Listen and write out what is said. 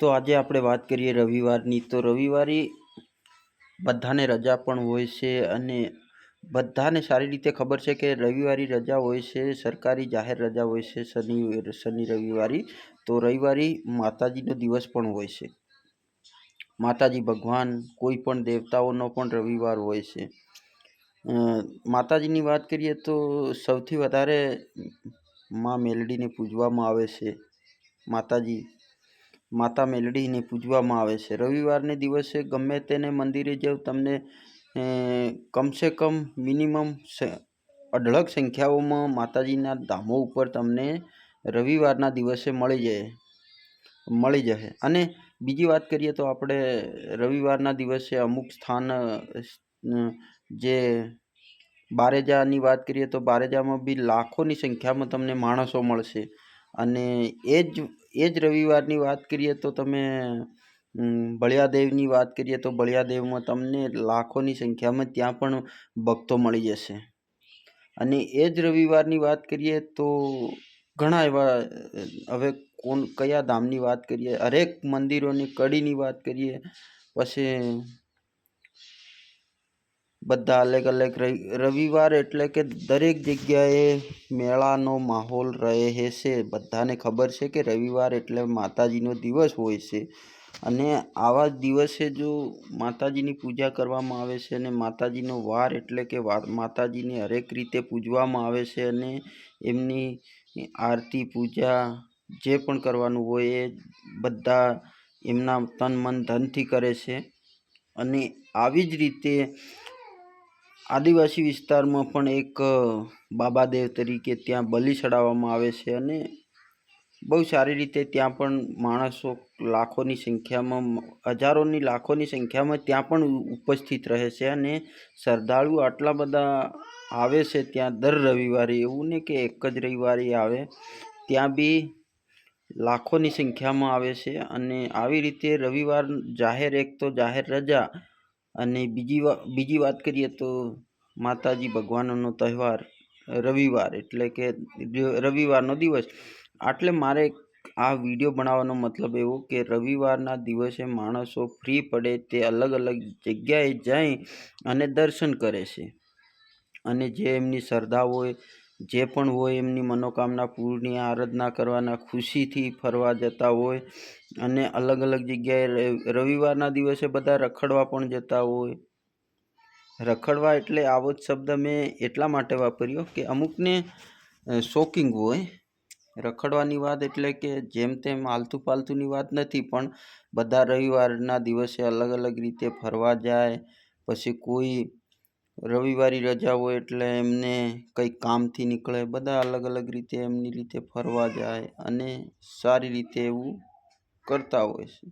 તો આજે આપણે વાત કરીએ રવિવારની. તો રવિવારે બધાને રજા પણ હોય છે અને બધાને સારી રીતે ખબર છે કે રવિવારી રજા હોય છે, સરકારી જાહેર રજા હોય છે શનિ શનિ રવિવારી. તો રવિવારી માતાજીનો દિવસ પણ હોય છે. માતાજી ભગવાન કોઈ પણ દેવતાઓનો પણ રવિવાર હોય છે. માતાજીની વાત કરીએ તો સૌથી વધારે મા મેલડીને પૂજવામાં આવે છે. માતાજી માતા મેલડીને પૂજવામાં આવે છે. રવિવારને દિવસે ગમે તેને મંદિરે જાઓ તમને કમસે કમ મિનિમમ અઢળક સંખ્યાઓમાં માતાજીના ધામો ઉપર તમને રવિવારના દિવસે મળી જાય, મળી જશે. અને બીજી વાત કરીએ તો આપણે રવિવારના દિવસે અમુક સ્થાન જે બારેજાની વાત કરીએ તો બારેજામાં બી લાખોની સંખ્યામાં તમને માણસો મળશે. અને એ જ એ જ રવિવારની વાત કરીએ તો તમે બળિયાદેવની વાત કરીએ તો બળિયાદેવમાં તમને લાખોની સંખ્યામાં ત્યાં પણ ભક્તો મળી જશે. અને એ જ રવિવારની વાત કરીએ તો ઘણા એવા, હવે કોણ, કયા ધામની વાત કરીએ? હરેક મંદિરોની કડીની વાત કરીએ, પછી બધા અલગ અલગ રવિવાર એટલે કે દરેક જગ્યાએ મેળાનો માહોલ રહે છે. બધાને ખબર છે કે રવિવાર એટલે માતાજીનો દિવસ હોય છે. અને આવા દિવસે જો માતાજીની પૂજા કરવામાં આવે છે અને માતાજીનો વાર એટલે કે માતાજીને હરેક રીતે પૂજવામાં આવે છે અને એમની આરતી, પૂજા જે પણ કરવાનું હોય એ બધા એમના તન મન ધનથી કરે છે. અને આવી જ રીતે આદિવાસી વિસ્તારમાં પણ એક બાબાદેવ તરીકે ત્યાં બલિ ચડાવવામાં આવે છે અને બહુ સારી રીતે ત્યાં પણ માણસો લાખોની સંખ્યામાં, હજારોની લાખોની સંખ્યામાં ત્યાં પણ ઉપસ્થિત રહે છે અને શ્રદ્ધાળુ આટલા બધા આવે છે ત્યાં દર રવિવારે. એવું ને કે એક જ રવિવારે આવે, ત્યાં બી લાખોની સંખ્યામાં આવે છે અને આવી રીતે રવિવાર જાહેર, એક તો જાહેર રજા અને બીજી બીજી વાત કરીએ તો માતાજી ભગવાનનો તહેવાર રવિવાર, એટલે કે રવિવારનો દિવસ. આટલે મારે આ વીડિયો બનાવવાનો મતલબ એવો કે રવિવારના દિવસે માણસો ફ્રી પડે તે અલગ અલગ જગ્યાએ જાય અને દર્શન કરે છે. અને જે એમની શ્રદ્ધા હોય જે પણ હોય એમની મનોકામના પૂર્ણની આરાધના કરવાના ખુશીથી ફરવા જતા હોય અને અલગ અલગ જગ્યાએ રવિવારના દિવસે બધા રખડવા પણ જતા હોય. રખડવા એટલે આવો જ શબ્દ મેં એટલા માટે વાપર્યો કે અમુકને શોકિંગ હોય. રખડવાની વાત એટલે કે જેમ તેમ આલતું પાલતુની વાત નથી પણ બધા રવિવારના દિવસે અલગ અલગ રીતે ફરવા જાય, પછી કોઈ રવિવારી રજા હોય એટલે એમને કંઈક કામથી નીકળે, બધા અલગ અલગ રીતે એમની રીતે ફરવા જાય અને સારી રીતે એવું કરતા હોય છે.